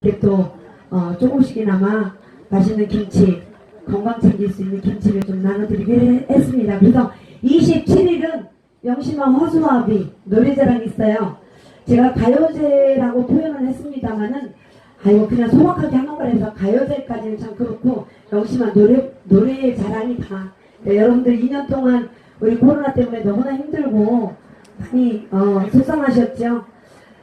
이렇게 또 어, 조금씩이나마 맛있는 김치 건강 챙길 수 있는 김치를 좀 나눠드리기로 했습니다. 그래서 27일은 영심한 허수아비 노래자랑 있어요. 제가 가요제라고 표현을 했습니다만은 아이고 그냥 소박하게 하는 거라서 가요제까지는 참 그렇고 영심한 노래 노래의 자랑이다. 네, 여러분들 2년 동안 우리 코로나 때문에 너무나 힘들고 많이 어, 속상하셨죠.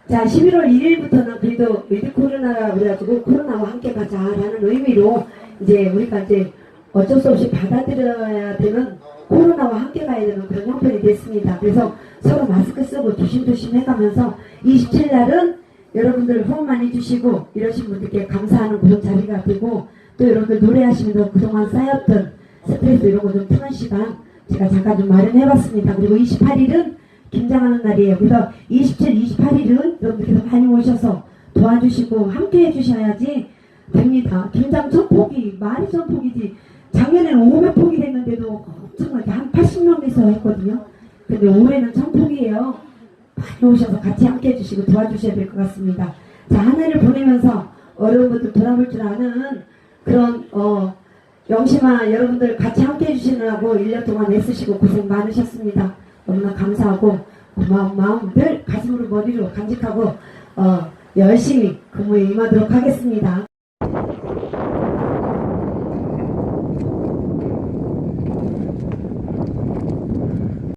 자, 11월 1일부터는 그래도 위드 코로나라 그래가지고 코로나와 함께 가자라는 의미로 이제 우리가 이제 어쩔 수 없이 받아들여야 되는 코로나와 함께 가야 되는 그런 형편이 됐습니다. 그래서 서로 마스크 쓰고 조심조심 해가면서 27일 날은 여러분들 후원 많이 주시고 이러신 분들께 감사하는 그런 자리가 되고 또 여러분들 노래하시면서 그동안 쌓였던 스트레스 이런 거 좀 푸는 시간 제가 잠깐 좀 마련해봤습니다. 그리고 28일은 김장하는 날이에요. 그래서 27, 28일은 여러분들께서 많이 오셔서 도와주시고 함께 해주셔야지 됩니다. 김장 천 폭이 말이 천 폭이지. 작년에는 500폭이 됐는데도 엄청나게 한 80명에서 했거든요. 근데 올해는 천 폭이에요. 많이 오셔서 같이 함께 해주시고 도와주셔야 될 것 같습니다. 자, 한 해를 보내면서 어려운 것들 돌아볼 줄 아는 그런, 어, 영심아 여러분들 같이 함께 해주시느라고 1년 동안 애쓰시고 고생 많으셨습니다. 너무나 감사하고 고마운 마음 늘 가슴으로 머리로 간직하고 어, 열심히 근무에 임하도록 하겠습니다.